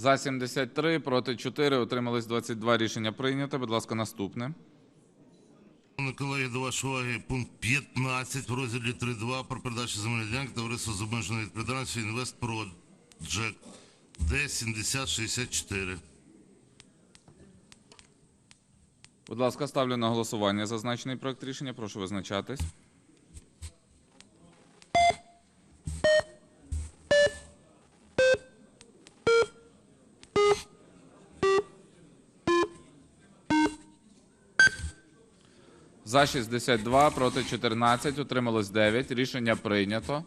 За 73, проти 4, утримались 22. Рішення прийнято. Будь ласка, наступне. Колеги, до вашої уваги пункт 15 в розділі 3.2 про передачу земельної ділянки товариства з обмеженою відповідальністю Project Д 7064. Будь ласка, ставлю на голосування зазначений проект рішення. Прошу визначатись. За 62, проти 14, утрималось 9. Рішення прийнято.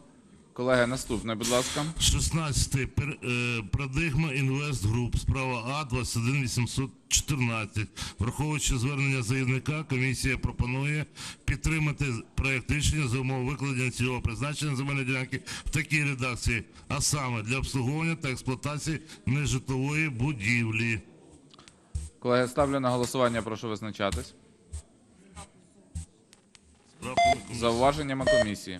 Колеги, наступне, будь ласка. 16. Пер, е, Парадигма Інвест Груп. Справа А 21814. Враховуючи звернення заявника, комісія пропонує підтримати проект рішення за умови викладення цільового призначення земельної ділянки в такій редакції, а саме для обслуговування та експлуатації нежитлової будівлі. Колеги, ставлю на голосування, прошу визначатись. Зауваженнями комісії.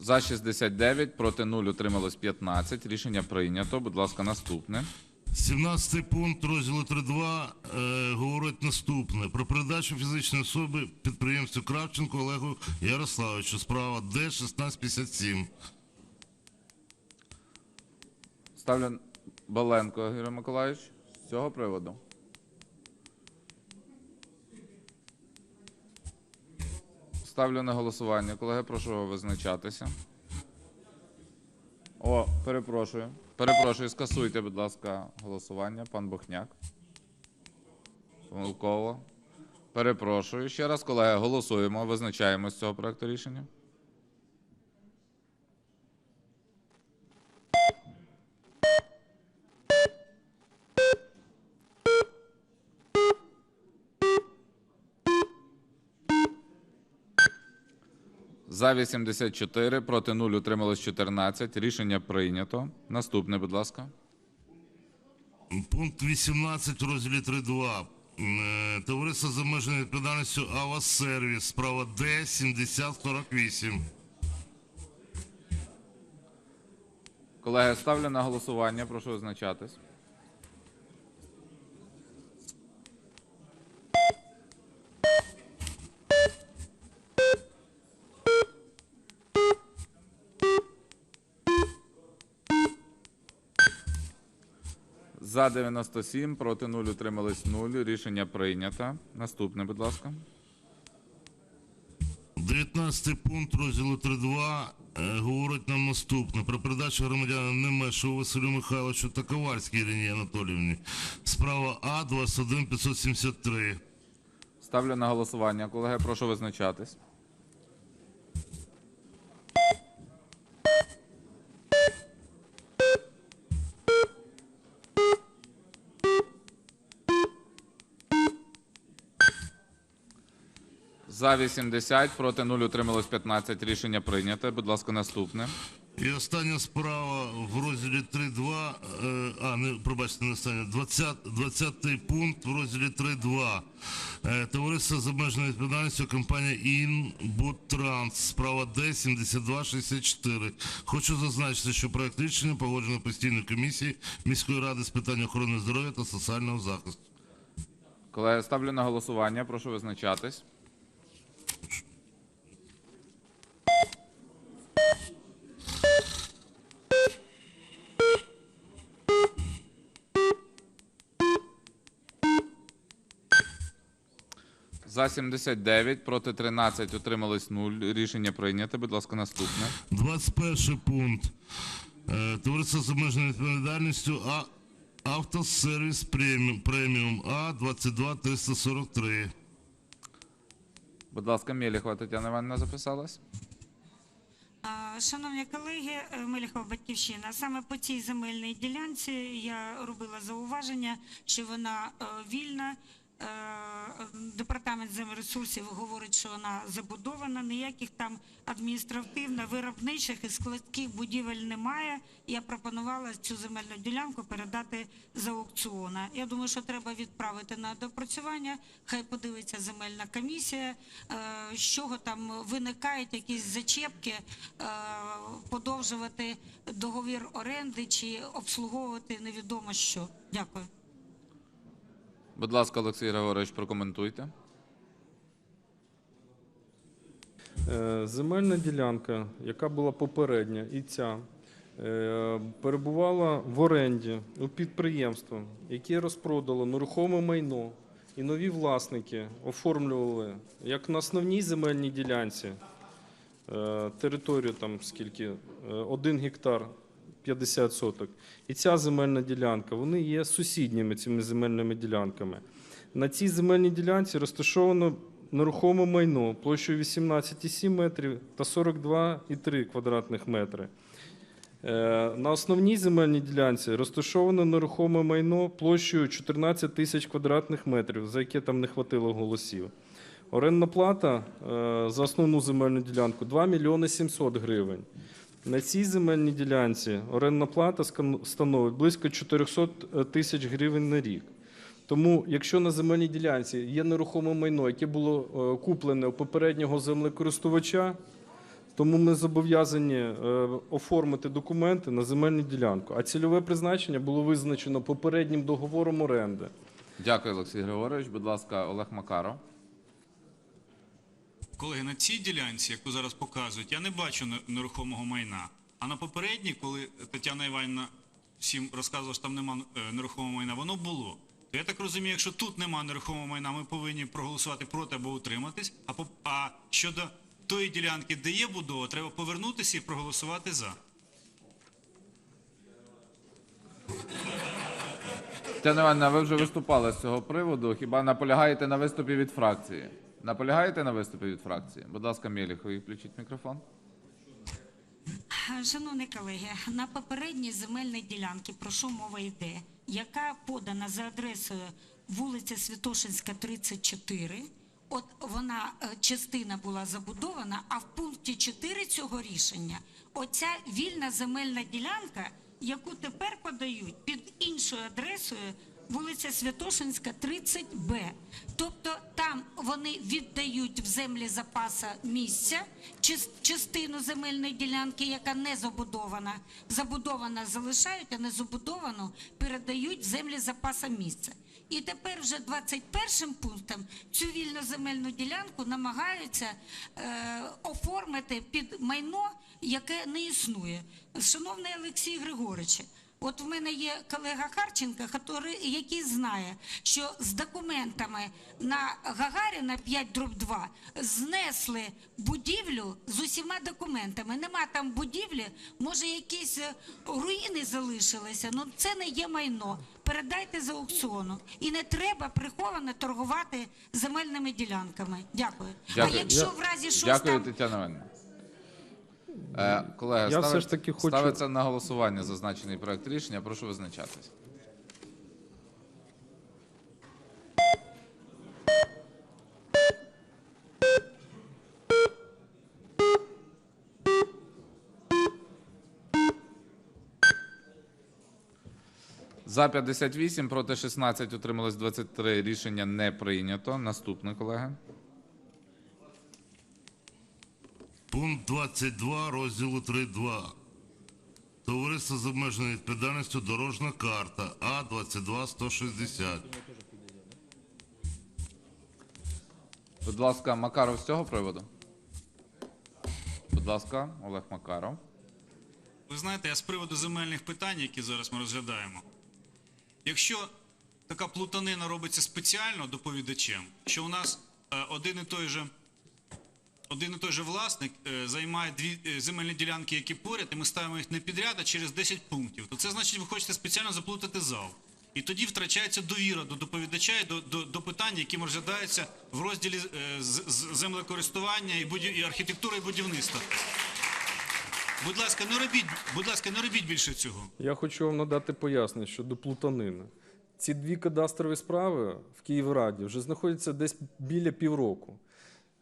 За 69, проти 0, утрималось 15. Рішення прийнято. Будь ласка, наступне. 17 пункт розділу 3.2 е, говорить наступне. Про передачу фізичної особи підприємству Кравченку Олегу Ярославовичу. Справа Д 1657. Ставлю Баленко Ігор Миколаївич з цього приводу. Ставлю на голосування. Колеги, прошу визначатися. О, перепрошую. Перепрошую, скасуйте, будь ласка, голосування. Пан Бохняк. Помилково. Перепрошую. Ще раз, колеги, голосуємо. Визначаємо з цього проекту рішення. За 84, проти 0, утрималось 14. Рішення прийнято. Наступне, будь ласка. Пункт 18 в розділі 3.2. Е, Товариство з обмеженою відповідальністю Авас Сервіс. Справа Д 7048. Колеги, ставлю на голосування. Прошу визначатись. За 97, проти 0, утримались 0. Рішення прийнято. Наступне, будь ласка. 19 пункт розділу 3.2 е, говорить нам наступне. Про передачу громадянам Немешову Василю Михайловичу та Ковальській Ірині Анатоліївні. Справа А 21 573. Ставлю на голосування. Колеги, прошу визначатись. За 80, проти 0, утрималось 15. Рішення прийнято. Будь ласка, наступне. І остання справа в розділі 3.2, е, а, не, пробачте, не остання, 20, 20 пункт в розділі 3.2. Е, Товариство з обмеженою відповідальністю компанія «Інбудтранс», справа Д 7264. Хочу зазначити, що проект рішення погоджено постійною комісією міської ради з питань охорони здоров'я та соціального захисту. Колеги, ставлю на голосування. Прошу визначатись. За 79, проти 13, утримались 0. Рішення прийнято. Будь ласка, наступне. 21 пункт. Е, Товариство з обмеженою відповідальністю а, Автосервіс преміум, преміум А 22 343. Будь ласка, Мєліхова Тетяна Іванівна записалась. А, Шановні колеги, е, Меліхова Батьківщина, саме по цій земельній ділянці я робила зауваження, що вона е, вільна, департамент землересурсів говорить, що вона забудована, ніяких там адміністративно виробничих і складських будівель немає. Я пропонувала цю земельну ділянку передати за аукціона. Я думаю, що треба відправити на допрацювання. Хай подивиться земельна комісія, е, з чого там виникають якісь зачепки, е, подовжувати договір оренди чи обслуговувати невідомо що. Дякую. Будь ласка, Олексій Григорович, прокоментуйте. Е, Земельна ділянка, яка була попередня, і ця е, перебувала в оренді у підприємства, яке розпродало нерухоме майно, і нові власники оформлювали як на основній земельній ділянці е, територію там скільки, один гектар 50 соток. І ця земельна ділянка, вони є сусідніми цими земельними ділянками. На цій земельній ділянці розташовано нерухоме майно площею 18,7 метрів та 42,3 квадратних метри. Е, На основній земельній ділянці розташовано нерухоме майно площею 14 тисяч квадратних метрів, за яке там не хватило голосів. Орендна плата е, за основну земельну ділянку 2 мільйони 700 гривень. На цій земельній ділянці орендна плата становить близько 400 тисяч гривень на рік. Тому, якщо на земельній ділянці є нерухоме майно, яке було е, куплене у попереднього землекористувача, тому ми зобов'язані е, оформити документи на земельну ділянку. А цільове призначення було визначено попереднім договором оренди. Дякую, Олексій Григорович. Будь ласка, Олег Макаров. Колеги, на цій ділянці, яку зараз показують, я не бачу нерухомого майна. А на попередній, коли Тетяна Іванівна всім розказувала, що там нема е, нерухомого майна, воно було. То я так розумію, якщо тут нема нерухомого майна, ми повинні проголосувати проти або утриматись. А, по- а щодо тої ділянки, де є будова, треба повернутися і проголосувати за. Тетяна Івановна, ви вже виступали з цього приводу. Хіба наполягаєте на виступі від фракції? Наполягаєте на виступі від фракції? Будь ласка, Мєліхові, включіть мікрофон. Шановні колеги, на попередній земельній ділянці, про що мова йде, яка подана за адресою вулиця Святошинська, 34, от вона е, частина була забудована, а в пункті 4 цього рішення оця вільна земельна ділянка, яку тепер подають під іншою адресою вулиця Святошинська, 30Б. Тобто там вони віддають в землі запаса місця, частину земельної ділянки, яка не забудована. Забудована залишають, а не забудовану передають в землі запаса місця. І тепер вже 21 пунктом цю вільну земельну ділянку намагаються е, оформити під майно, яке не існує. Шановний Олексій Григорович, От в мене є колега Харченка, який знає, що з документами на Гагаріна 5 дроб 2 знесли будівлю з усіма документами. Нема там будівлі, може якісь е, руїни залишилися, але це не є майно. Передайте за аукціону. І не треба приховано торгувати земельними ділянками. Дякую. Дякую. А якщо в разі щось Дякую, там Тетяна Івановна. Е, колеги, Я все ж таки хочу- ставиться на голосування зазначений проект рішення. Прошу визначатись. За 58, проти 16, утрималось 23. Рішення не прийнято. Наступне, колеги. Пункт 22 розділу 3.2. Товариство з обмеженою відповідальністю дорожна карта А 22 160. Будь ласка, Макаров з цього приводу. Будь ласка, Олег Макаров. Ви знаєте, я з приводу земельних питань, які зараз ми розглядаємо. Якщо така плутанина робиться спеціально доповідачем, що у нас е, один і той же. Один і той же власник е, займає дві е, земельні ділянки, які поряд, і ми ставимо їх не підряд, а через 10 пунктів. То це значить, ви хочете спеціально заплутати зал. І тоді втрачається довіра до доповідача і до, до, до питань, які розглядаються в розділі е, землекористування і, будів, і архітектури і будівництва. Будь ласка, не робіть, будь ласка, не робіть більше цього. Я хочу вам надати пояснення щодо плутанини. ці дві кадастрові справи в Київраді вже знаходяться десь біля півроку.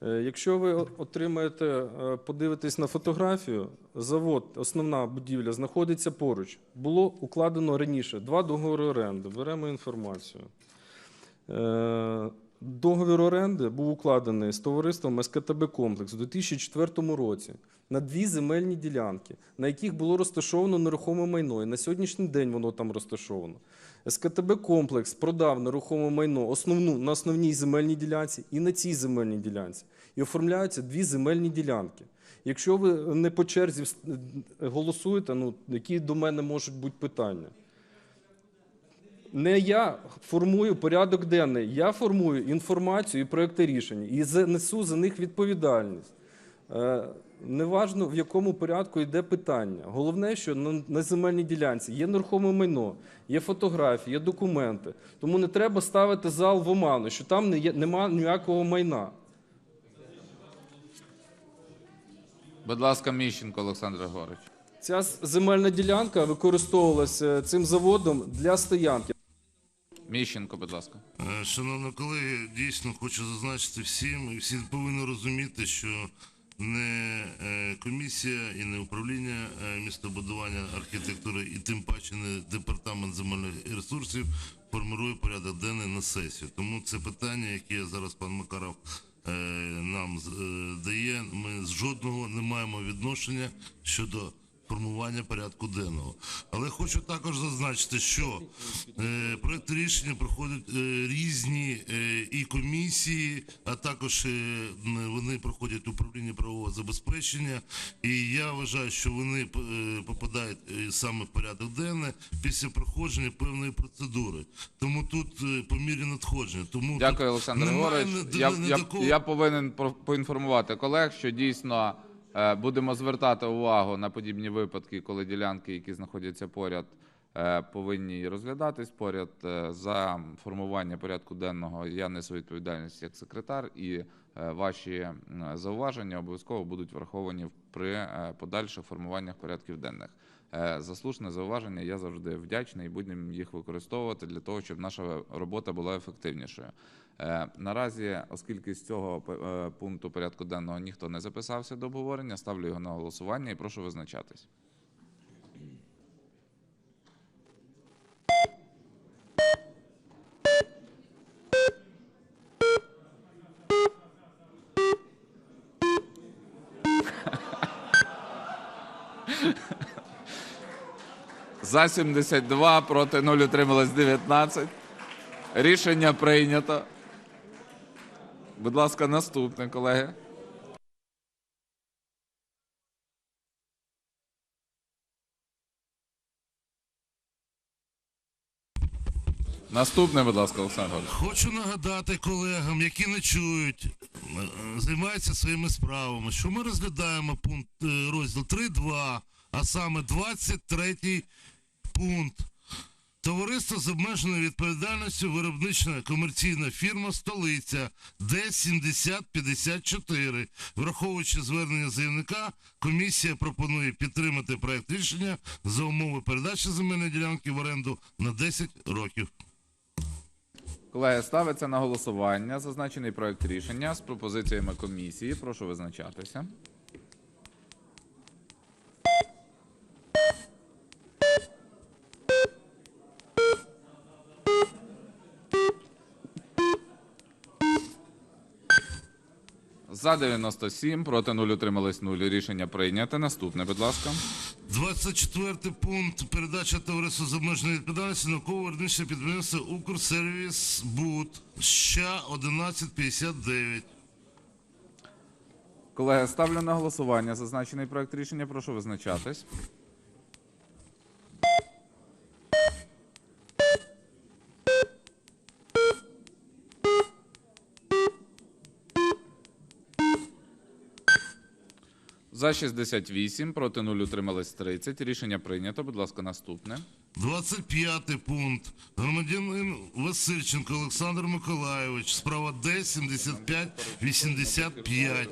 Е, Якщо ви отримаєте, подивитись подивитесь на фотографію, завод, основна будівля знаходиться поруч. Було укладено раніше два договори оренди. Беремо інформацію. Е, Договір оренди був укладений з товариством СКТБ Комплекс у 2004 році на дві земельні ділянки, на яких було розташовано нерухоме майно. І на сьогоднішній день воно там розташовано. СКТБ Комплекс продав нерухоме майно основну, на основній земельній ділянці і на цій земельній ділянці. І оформляються дві земельні ділянки. Якщо ви не по черзі голосуєте, ну які до мене можуть бути питання? Не я формую порядок денний, я формую інформацію і проекти рішення і несу за них відповідальність. Е, Неважно, в якому порядку йде питання. Головне, що на, земельній ділянці є нерухоме майно, є фотографії, є документи. Тому не треба ставити зал в оману, що там не є, нема ніякого майна. Будь ласка, Міщенко Олександр Григорович. Ця земельна ділянка використовувалася цим заводом для стоянки. Міщенко, будь ласка. Е, Шановні колеги, дійсно хочу зазначити всім, і всі повинні розуміти, що не е, комісія і не управління е, містобудування архітектури, і тим паче не департамент земельних ресурсів формирує порядок денний на сесію. Тому це питання, яке зараз пан Макаров нам дає, ми з жодного не маємо відношення щодо формування порядку денного. Але хочу також зазначити, що е, проект рішення проходять е, різні е, і комісії, а також е, вони проходять управління правового забезпечення. І я вважаю, що вони е, попадають е, саме в порядок денний після проходження певної процедури. Тому тут е, по мірі надходження. Тому Дякую, Олександр Григорович. Я, я, такого- я повинен про- поінформувати колег, що дійсно будемо звертати увагу на подібні випадки, коли ділянки, які знаходяться поряд, е, повинні розглядатись поряд. Е, За формування порядку денного я несу відповідальність як секретар, і е, ваші зауваження обов'язково будуть враховані при е, подальших формуваннях порядків денних. Е, зауваження я завжди вдячний і будемо їх використовувати для того, щоб наша робота була ефективнішою. Е, Наразі, оскільки з цього е, пункту порядку денного ніхто не записався до обговорення, ставлю його на голосування і прошу визначатись. За 72, проти 0, утрималось 19. Рішення прийнято. Будь ласка, наступне, колеги. Наступне, будь ласка, Олександр. Хочу нагадати колегам, які не чують, е, займаються своїми справами, що ми розглядаємо пункт е, розділ 3.2, а саме 23 пункт. Товариство з обмеженою відповідальністю виробнична комерційна фірма Столиця Д-7054. Враховуючи звернення заявника, комісія пропонує підтримати проект рішення за умови передачі земельної ділянки в оренду на 10 років. Колеги, ставиться на голосування зазначений проект рішення з пропозиціями комісії. Прошу визначатися. За 97, проти 0, утримались 0. Рішення прийняте. Наступне, будь ласка. 24 пункт передача товариства з обмеженою відповідальності науково виробниче підприємство Укрсервіс Буд ща 1159. Колеги, ставлю на голосування зазначений проект рішення. Прошу визначатись. За 68, проти 0 утримались 30. Рішення прийнято. Будь ласка, наступне. 25 пункт. Громадянин Васильченко Олександр Миколайович. Справа Д 7585.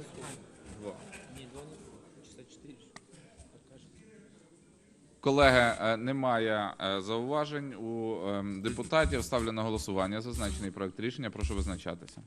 Колеги, е, немає е, зауважень у ем, депутатів. Ставлю на голосування зазначений проект рішення. Прошу визначатися.